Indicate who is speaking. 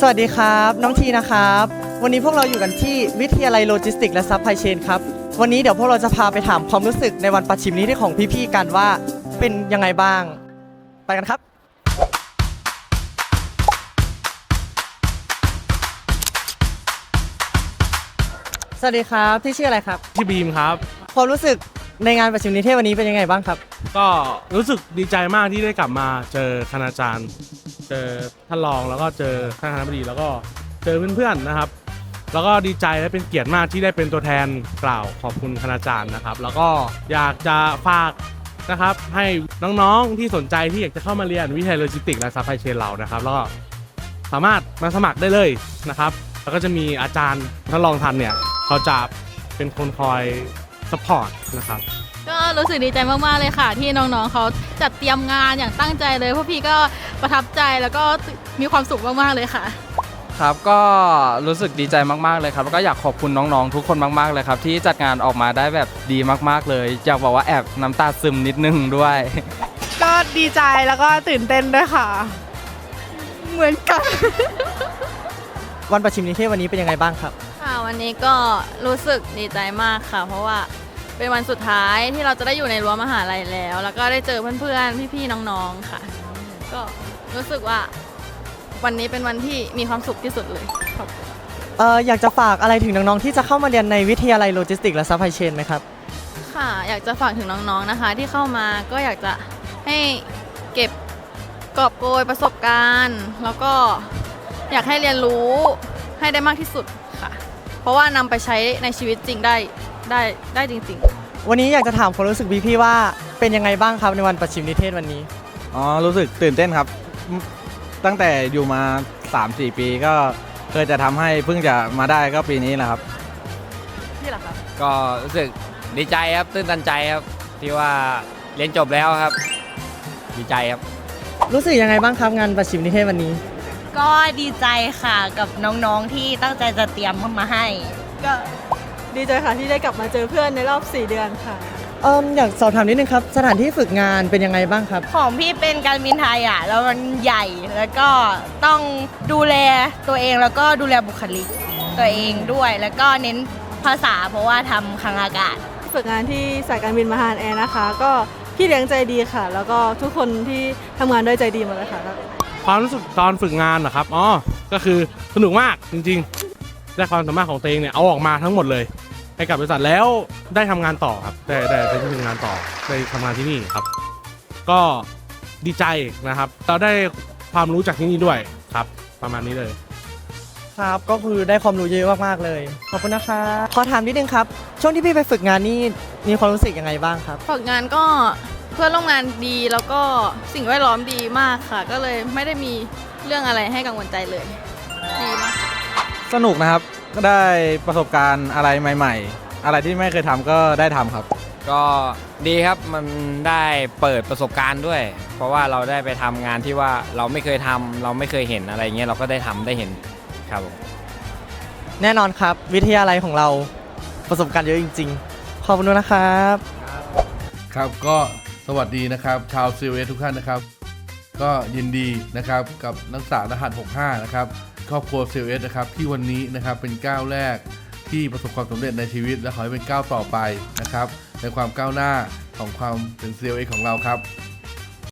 Speaker 1: สวัสดีครับ น้องทีนะครับ วันนี้พวกเราอยู่กันที่วิทยาลัยโลจิสติกส์และซัพพลายเชนครับ วันนี้เดี๋ยวพวกเราจะพาไปถามความรู้สึกในวันปัดชิมนี้ที่ของพี่ๆกันว่าเป็นยังไงบ้าง ไปกันครับ สวัสดีครับพี่ชื่ออะไรครับ
Speaker 2: ที่บีมครับ
Speaker 1: ความรู้สึกในงานประชุมนิเทศวันนี้เป็นยังไงบ้างครับ
Speaker 2: ก็รู้สึกดีใจมากที่ได้กลับมาเจอคณาจารย์ เจอท่านรองแล้วก็เจอท่านคณะบดีแล้วก็เจอเพื่อนๆนะครับ แล้วก็ดีใจและเป็นเกียรติมากที่ได้เป็นตัวแทนกล่าวขอบคุณคณาจารย์นะครับ แล้วก็อยากจะฝากนะครับให้น้องๆที่สนใจที่อยากจะเข้ามาเรียนวิทยาลัยโลจิสติกและซัพพลายเชนเรานะครับ แล้วก็สามารถมาสมัครได้เลยนะครับ แล้วก็จะมีอาจารย์ท่านรองทันเนี่ยเขาจะเป็นคนคอยสปอร์ตนะครับ
Speaker 3: ก็รู้สึกดีใจมากๆเลยค่ะ ที่น้องๆเขาจัดเตรียมงานอย่างตั้งใจเลยพวกพี่ก็ประทับใจแล้วก็มีความสุขมากๆเลยค่ะ
Speaker 4: ครับก็รู้สึกดีใจมากๆเลยครับแล้วก็อยากขอบคุณน้องๆทุกคนมากๆเลยครับ ที่จัดงานออกมาได้แบบดีมากๆเลยอยากบอกว่าแอบน้ำตาซึมนิดนึงด้วย
Speaker 5: ก็ดีใจแล้วก็ตื่นเต้นด้วยค่ะ เหมือนกัน
Speaker 1: วันประชุมนิเทศวันนี้เป็นยังไงบ้างครับ
Speaker 3: ค่ะวันนี้ก็รู้สึกดีใจมากค่ะ เพราะว่า เป็นวันสุดท้ายที่เราจะได้อยู่ในรั้วมหาลัยแล้ว แล้วก็ได้เจอเพื่อนๆ พี่ๆ น้องๆ ค่ะ ก็รู้สึกว่าวันนี้เป็นวันที่มีความสุขที่สุดเลยขอบคุณ
Speaker 1: เอ่ออยากจะฝากอะไรถึงน้องๆ ที่จะเข้ามาเรียนในวิทยาลัยโลจิสติกส์และซัพพลายเชนไหมครับ
Speaker 3: ค่ะ อยากจะฝากถึงน้องๆ นะคะ ที่เข้ามาก็อยากจะให้เก็บกอบโกยประสบการณ์ แล้วก็อยากให้เรียนรู้ให้ได้มากที่สุดค่ะ เพราะว่านำไปใช้ในชีวิตจริงได้ ได้ได้จริง ๆ
Speaker 1: วันนี้อยากจะถามความรู้สึกพี่ๆว่าเป็นยังไงบ้างครับในวันประชิมนิเทศวันนี้
Speaker 6: อ๋อ รู้สึกตื่นเต้นครับ ตั้งแต่อยู่มา 3-4 ปีก็เคยจะทำให้เพิ่งจะมาได้ก็ปีนี้แหละครับ
Speaker 3: พี่เหรอครับ
Speaker 7: ก็รู้สึกดีใจครับตื้นตันใจครับ ที่ว่าเรียนจบแล้วครับ ดีใจครับ
Speaker 1: รู้สึกยังไงบ้างครับงานประชิมนิเทศวันนี้
Speaker 8: ก็ดีใจค่ะกับน้องๆที่ตั้งใจจะเตรียมมาให้
Speaker 5: ก็ ดีใจค่ะที่ได้กลับมาเจอเพื่อนในรอบ 4 เดือนค่ะ
Speaker 1: เอ่ออยากสอบถามนิดนึงครับ สถานที่ฝึกงานเป็นยังไงบ้างครับ
Speaker 8: ของพี่เป็นการบินไทยอะ แล้วมันใหญ่แล้วก็ต้องดูแลตัวเองแล้วก็ดูแลบุคลิกตัวเองด้วย แล้วก็เน้นภาษาเพราะว่าทำคลังอากาศ
Speaker 5: ฝึกงานที่สายการบินมหาแอร์นะคะ ก็พี่เลี้ยงใจดีค่ะ แล้วก็ทุกคนที่ทำงานด้วยใจดีหมดเลยค่ะ
Speaker 2: ความรู้สึกตอนฝึกงานนะครับ อ๋อ ก็คือสนุกมากจริงๆได้ความสามารถของตัวเองเนี่ยเอาออกมาทั้งหมดเลย ให้กับบริษัทแล้วได้ทำงานต่อครับ ได้ได้ได้ที่ทำงานต่อได้ทำงานที่นี่ครับ ก็ดีใจนะครับ เราได้ความรู้จากที่นี่ด้วยครับ ประมาณนี้เลย
Speaker 1: ครับก็คือได้ความรู้เยอะมากๆเลย ขอบคุณนะครับขอถามนิดนึงครับ ช่วงที่พี่ไปฝึกงานนี่มีความรู้สึกยังไงบ้างครับ
Speaker 3: ฝึกงานก็เพื่อนร่วมงานดีแล้วก็สิ่งแวดล้อมดีมากค่ะ ก็เลยไม่ได้มีเรื่องอะไรให้กังวลใจเลย ดีมากค่ะ
Speaker 6: สนุกนะครับก็ ได้ประสบการณ์อะไรใหม่ ๆ อะไรที่ไม่เคยทำก็ได้ทำครับ
Speaker 7: ก็ดีครับมันได้เปิดประสบการณ์ด้วย เพราะว่าเราได้ไปทำงานที่ว่าเราไม่เคยทำเราไม่เคยเห็นอะไรเงี้ยเราก็ได้ทำได้เห็นครับผม
Speaker 1: แน่นอนครับ วิทยาลัยของเราประสบการณ์เยอะจริง ๆ ขอบคุณนะครับ
Speaker 9: ครับก็สวัสดีนะครับ ชาวซีเอทุกท่านนะครับ ก็ยินดีนะครับกับนักศึกษารหัส 65 นะครับครอบครัวซีเอนะครับที่วันนี้นะครับเป็นก้าวแรกที่ประสบความสำเร็จในชีวิต และขอให้เป็นก้าวต่อไปนะครับในความก้าวหน้าของความเป็นซีเอของเราครับ